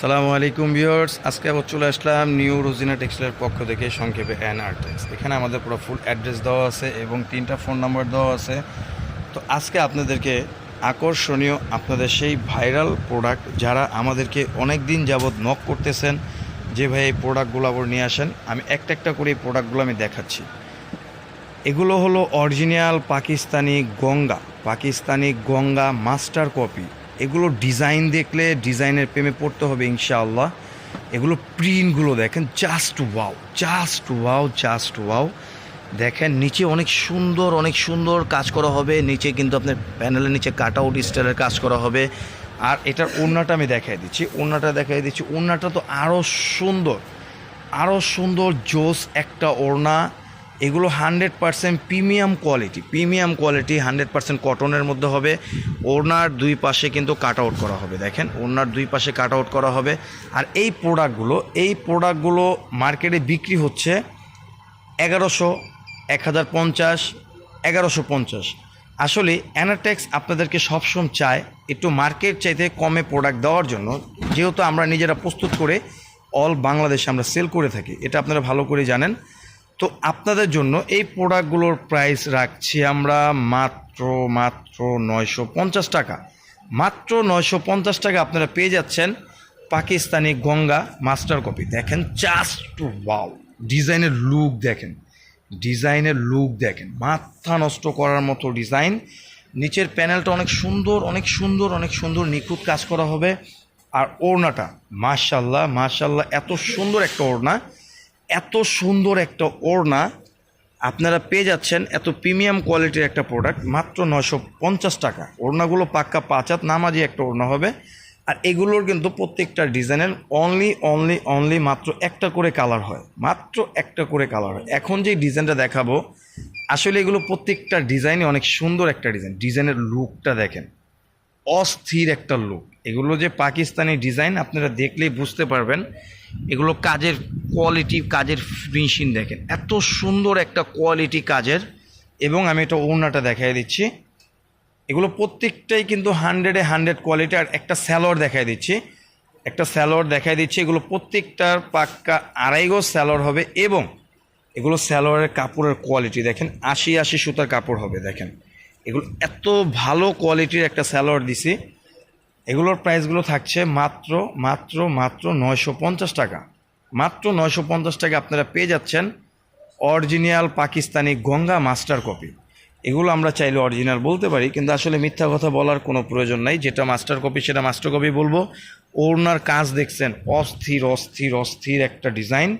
সালামু আলাইকুম ভিউয়ার্স, আজকে আবার চলে আসলাম নিউ রোজিনা টেক্সটাইলের পক্ষ থেকে সংক্ষেপে অ্যান আর্টেক্স এখানে আমাদের পুরো ফুল অ্যাড্রেস দেওয়া আছে এবং তিনটা ফোন নাম্বার দেওয়া আছে। তো আজকে আপনাদেরকে আকর্ষণীয় আপনাদের সেই ভাইরাল প্রোডাক্ট যারা আমাদেরকে অনেক দিন যাবৎ নক করতেছেন, যে ভাই এই প্রোডাক্টগুলো আবার নিয়ে আসেন, আমি একটা একটা করে এই প্রোডাক্টগুলো আমি দেখাচ্ছি। এগুলো হলো original Pakistani Ganga Pakistani Ganga master copy এগুলো ডিজাইন দেখলে ডিজাইনের প্রেমে পড়তে হবে ইনশাআল্লাহ। এগুলো প্রিন্টগুলো দেখেন just wow just wow just wow দেখেন, নিচে অনেক সুন্দর অনেক সুন্দর কাজ করা হবে। নিচে কিন্তু আপনার প্যানেলের নিচে কাট আউট স্টাইলের কাজ করা হবে। আর এটার ওড়নাটা আমি দেখাই দিচ্ছি, ওড়নাটা দেখাই দিচ্ছি। ওড়নাটা তো আরও সুন্দর আরও সুন্দর জোস একটা ওড়না। এগুলো hundred percent premium quality premium quality, hundred percent কটনের মধ্যে হবে। ওনার দুই পাশে কিন্তু কাট আউট করা হবে, দেখেন। ওনার দুই পাশে কাট আউট করা হবে। আর এই প্রোডাক্টগুলো এই প্রোডাক্টগুলো মার্কেটে বিক্রি হচ্ছে এগারোশো, এক হাজার পঞ্চাশ, এগারোশো পঞ্চাশ। আসলে অ্যানাটেক্স আপনাদেরকে সবসময় চায় একটু মার্কেট চাইতে কমে প্রোডাক্ট দেওয়ার জন্য। যেহেতু আমরা নিজেরা প্রস্তুত করে অল বাংলাদেশে আমরা সেল করে থাকি, এটা আপনারা ভালো করে জানেন। তো আপনাদের জন্য এই প্রোডাক্টগুলোর প্রাইস রাখছি আমরা মাত্র মাত্র নয়শো পঞ্চাশ টাকা। মাত্র নয়শো পঞ্চাশ টাকা আপনারা পেয়ে যাচ্ছেন পাকিস্তানি গঙ্গা মাস্টার কপি। দেখেন জাস্ট ওয়াও ডিজাইনের লুক দেখেন, ডিজাইনের লুক দেখেন। মাথা নষ্ট করার মতো ডিজাইন। নিচের প্যানেলটা অনেক সুন্দর অনেক সুন্দর অনেক সুন্দর, নিখুঁত কাজ করা হবে। আর ওড়নাটা মাশাল্লাহ মাশাল্লাহ এত সুন্দর একটা ওড়না। এত সুন্দর একটা ওড়না আপনারা পেয়ে যাচ্ছেন এত প্রিমিয়াম কোয়ালিটির একটা প্রোডাক্ট, মাত্র নয়শো পঞ্চাশ টাকা। ওড়নাগুলো পাক্কা পাঁচাত নামাজি একটা ওড়না হবে। আর এগুলোর কিন্তু প্রত্যেকটা ডিজাইনের অনলি অনলি অনলি মাত্র একটা করে কালার হয়। মাত্র একটা করে কালার হয়। এখন যে ডিজাইনটা দেখাবো, আসলে এগুলো প্রত্যেকটা ডিজাইনই অনেক সুন্দর একটা ডিজাইন। ডিজাইনের লুকটা দেখেন। অস্থির একটা লুক এগুলো যে পাকিস্তানি ডিজাইন আপনারা দেখলেই বুঝতে পারবেন। এগুলো কাজের কোয়ালিটি কাজের ফিনিশিং দেখেন। এত সুন্দর একটা কোয়ালিটি কাজের। এবং আমি এটা ওড়নাটা দেখাই দিচ্ছি। এগুলো প্রত্যেকটাই কিন্তু হান্ড্রেডে হান্ড্রেড কোয়ালিটি আর একটা স্যালোয়ার দেখাই দিচ্ছি। একটা স্যালোয়ার দেখাই দিচ্ছি। এগুলো প্রত্যেকটার পাক্কা আড়াই গজ স্যালোয়ার হবে এবং এগুলো স্যালোয়ারের কাপড়ের কোয়ালিটি দেখেন। আশি আশি সুতার কাপড় হবে, দেখেন। এগুলো এত ভালো কোয়ালিটির একটা স্যালোয়ার দিছি, এগুলোর প্রাইসগুলো থাকছে মাত্র মাত্র মাত্র নয়শো পঞ্চাশ টাকা। মাত্র নয়শো পঞ্চাশ টাকা আপনারা পেয়ে যাচ্ছেন original Pakistani Ganga master copy এগুলো আমরা চাইলে অরিজিনাল বলতে পারি, কিন্তু আসলে মিথ্যা কথা বলার কোনো প্রয়োজন নাই। যেটা মাস্টার কপি সেটা মাস্টার কপি বলব। ওড়নার কাজ দেখছেন, অস্থির অস্থির অস্থির একটা ডিজাইন